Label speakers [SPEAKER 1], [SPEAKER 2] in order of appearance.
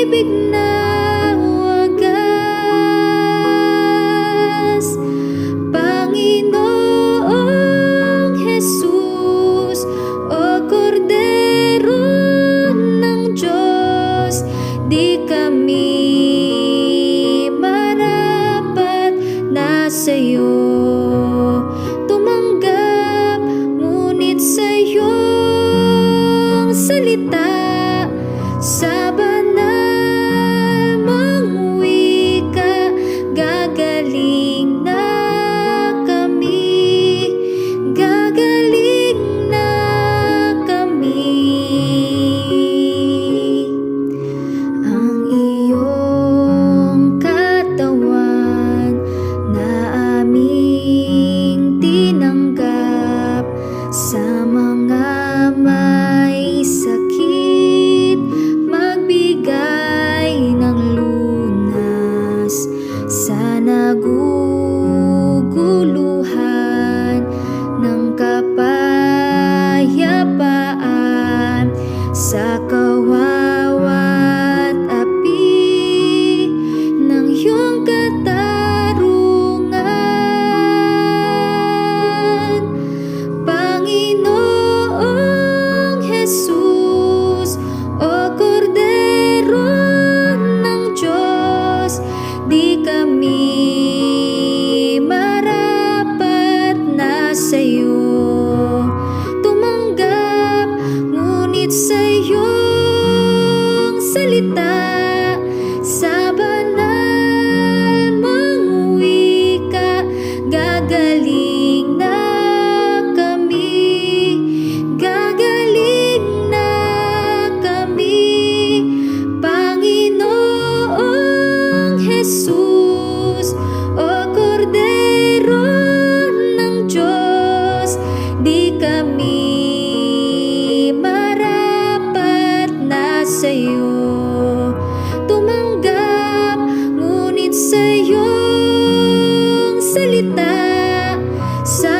[SPEAKER 1] pag-ibig na wagas. Panginoong Jesus O Di kami marapat na Tumanggap ngunit sa'yong salita sa Sun